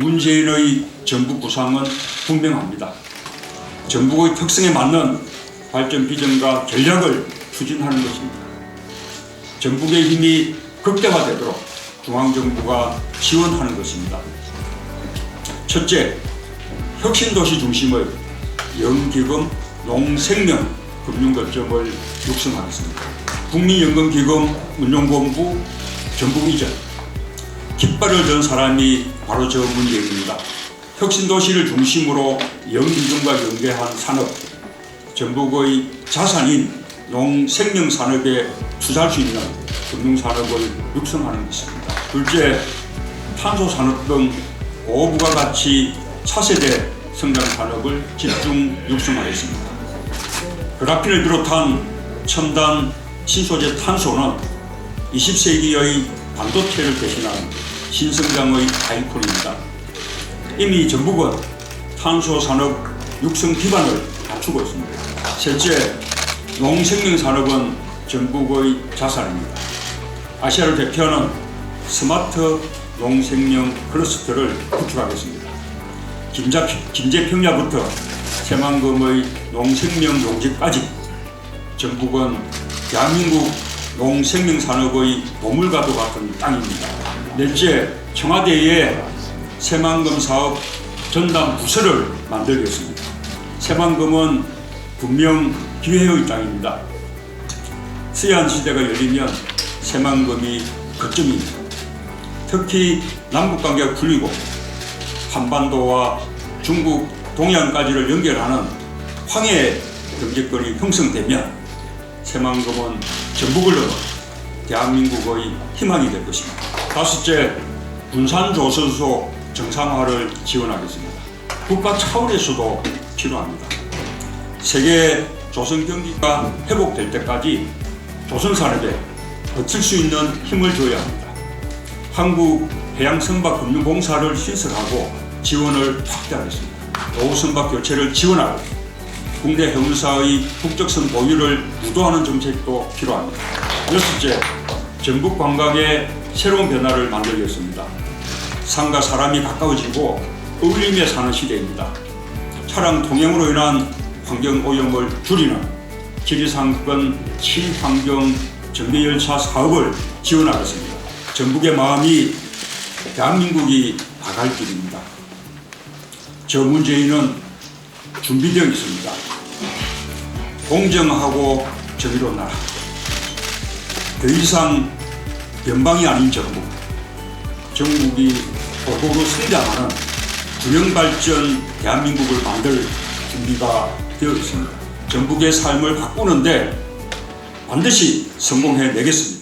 문재인의 정부 구상은 분명합니다. 정부의 특성에 맞는 발전 비전과 전략을 추진하는 것입니다. 전국의 힘이 극대화되도록 중앙정부가 지원하는 것입니다. 첫째, 혁신도시 중심의 연기금 농생명 금융거점을 육성하겠습니다. 국민연금기금 운용본부 전북 이전 깃발을 든 사람이 바로 저 문재인입니다. 혁신도시를 중심으로 연기금과 연계한 산업, 전북의 자산인 농생명산업에 투자할 수 있는 금융산업을 육성하는 것입니다. 둘째, 탄소산업 등 고부가가치 차세대 성장산업을 집중 육성하겠습니다. 그라핀을 비롯한 첨단 신소재 탄소는 20세기의 반도체를 대신한 신성장의 아이콘입니다. 이미 전북은 탄소 산업 육성 기반을 갖추고 있습니다. 셋째, 농생명 산업은 전북의 자산입니다. 아시아를 대표하는 스마트 농생명 클러스터를 구축하겠습니다. 김자, 김제평야부터 새만금의 농생명 용지까지 전북은 대한민국 농생명 산업의 보물과도 같은 땅입니다. 넷째, 청와대에 새만금 사업 전담 부서를 만들겠습니다. 새만금은 분명 기회의 땅입니다. 서해안 시대가 열리면 새만금이 거점입니다. 특히 남북 관계가 풀리고 한반도와 중국 동해안까지를 연결하는 황해 경제권이 형성되면 새만금은 전북을 넘어 대한민국의 희망이 될 것입니다. 다섯째, 군산 조선소 정상화를 지원하겠습니다. 국가 차원에서도 필요합니다. 세계 조선 경기가 회복될 때까지 조선 산업에 버틸 수 있는 힘을 줘야 합니다. 한국 해양선박 금융공사를 신설하고 지원을 확대하겠습니다. 노후선박 교체를 지원하고 국내 해운사의 국적선 보유를 유도하는 정책도 필요합니다. 여섯째, 전북 관광의 새로운 변화를 만들겠습니다. 산과 사람이 가까워지고 어울리며 사는 시대입니다. 차량 통행으로 인한 환경 오염을 줄이는 지리상권 친환경 전기열차 사업을 지원하겠습니다. 전북의 마음이 대한민국이 나갈 길입니다. 저 문재인은 준비되어 있습니다. 공정하고 정의로운 나라. 더 이상 변방이 아닌 전북. 전국이 고도로 성장하는 균형 발전 대한민국을 만들 준비가 되어 있습니다. 전북의 삶을 바꾸는데 반드시 성공해 내겠습니다.